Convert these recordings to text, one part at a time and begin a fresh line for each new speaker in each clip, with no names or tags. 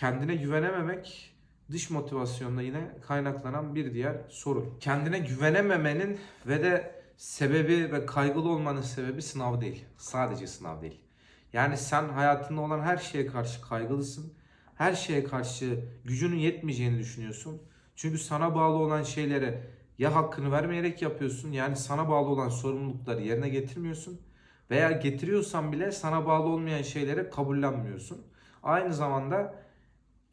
Kendine güvenememek dış motivasyonda yine kaynaklanan bir diğer sorun. Kendine güvenememenin ve de sebebi ve kaygılı olmanın sebebi sınav değil. Sadece sınav değil. Yani sen hayatında olan her şeye karşı kaygılısın. Her şeye karşı gücünün yetmeyeceğini düşünüyorsun. Çünkü sana bağlı olan şeylere ya hakkını vermeyerek yapıyorsun yani sana bağlı olan sorumlulukları yerine getirmiyorsun veya getiriyorsan bile sana bağlı olmayan şeylere kabullenmiyorsun. Aynı zamanda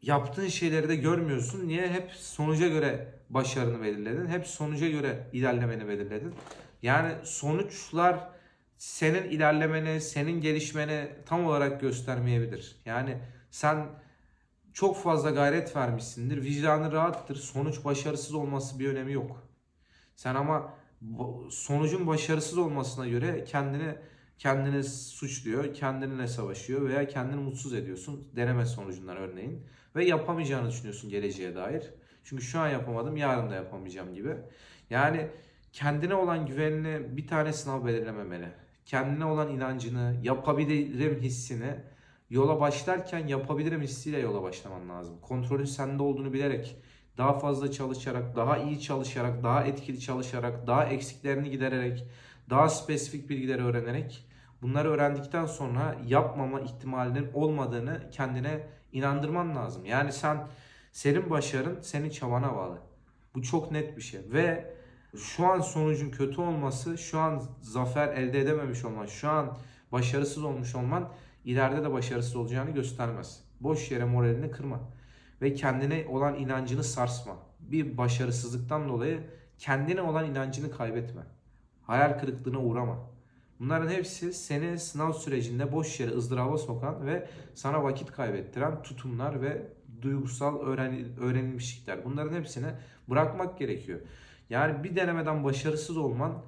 yaptığın şeyleri de görmüyorsun. Niye? Hep sonuca göre başarını belirledin. Hep sonuca göre ilerlemeni belirledin. Yani sonuçlar senin ilerlemeni, senin gelişmeni tam olarak göstermeyebilir. Yani sen çok fazla gayret vermişsindir. Vicdanı rahattır. Sonuç başarısız olması bir önemi yok. Sen ama sonucun başarısız olmasına göre kendini kendini suçluyor, kendinle savaşıyor veya kendini mutsuz ediyorsun deneme sonucundan örneğin ve yapamayacağını düşünüyorsun geleceğe dair. Çünkü şu an yapamadım, yarın da yapamayacağım gibi. Yani kendine olan güvenini bir tane sınav belirlememeli. Kendine olan inancını, yapabilirim hissini yola başlarken yapabilirim hissiyle yola başlaman lazım. Kontrolün sende olduğunu bilerek daha fazla çalışarak, daha iyi çalışarak, daha etkili çalışarak, daha eksiklerini gidererek, daha spesifik bilgileri öğrenerek bunları öğrendikten sonra yapmama ihtimalinin olmadığını kendine inandırman lazım. Yani sen senin başarın senin çabana bağlı. Bu çok net bir şey ve şu an sonucun kötü olması, şu an zafer elde edememiş olman, şu an başarısız olmuş olman ileride de başarısız olacağını göstermez. Boş yere moralini kırma ve kendine olan inancını sarsma. Bir başarısızlıktan dolayı kendine olan inancını kaybetme. Hayal kırıklığına uğrama. Bunların hepsi seni sınav sürecinde boş yere ızdıraba sokan ve sana vakit kaybettiren tutumlar ve duygusal öğren öğrenilmişlikler. Bunların hepsini bırakmak gerekiyor. Yani bir denemeden başarısız olman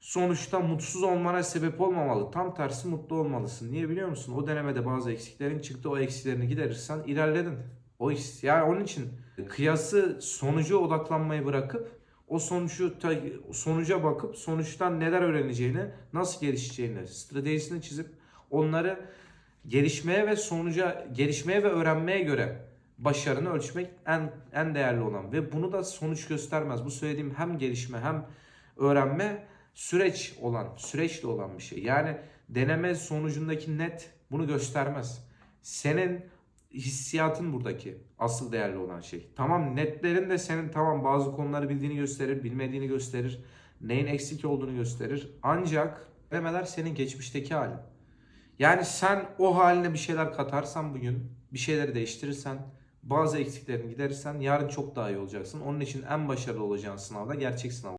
sonuçta mutsuz olmana sebep olmamalı. Tam tersi mutlu olmalısın. Niye biliyor musun? O denemede bazı eksiklerin çıktı. O eksiklerini giderirsen ilerledin. O yani onun için kıyası sonuca odaklanmayı bırakıp o sonucu sonuca bakıp sonuçtan neler öğreneceğini, nasıl gelişeceğini, stratejisini çizip onları gelişmeye ve sonuca gelişmeye ve öğrenmeye göre başarını ölçmek en en değerli olan ve bunu da sonuç göstermez. Bu söylediğim hem gelişme hem öğrenme süreç olan, süreçli olan bir şey. Yani deneme sonucundaki net bunu göstermez. Senin hissiyatın buradaki asıl değerli olan şey. Tamam netlerin de senin tamam bazı konuları bildiğini gösterir, bilmediğini gösterir. Neyin eksik olduğunu gösterir. Ancak demeler senin geçmişteki halin. Yani sen o haline bir şeyler katarsan bugün, bir şeyleri değiştirirsen, bazı eksiklerini giderirsen yarın çok daha iyi olacaksın. Onun için en başarılı olacağın sınavda gerçek sınav.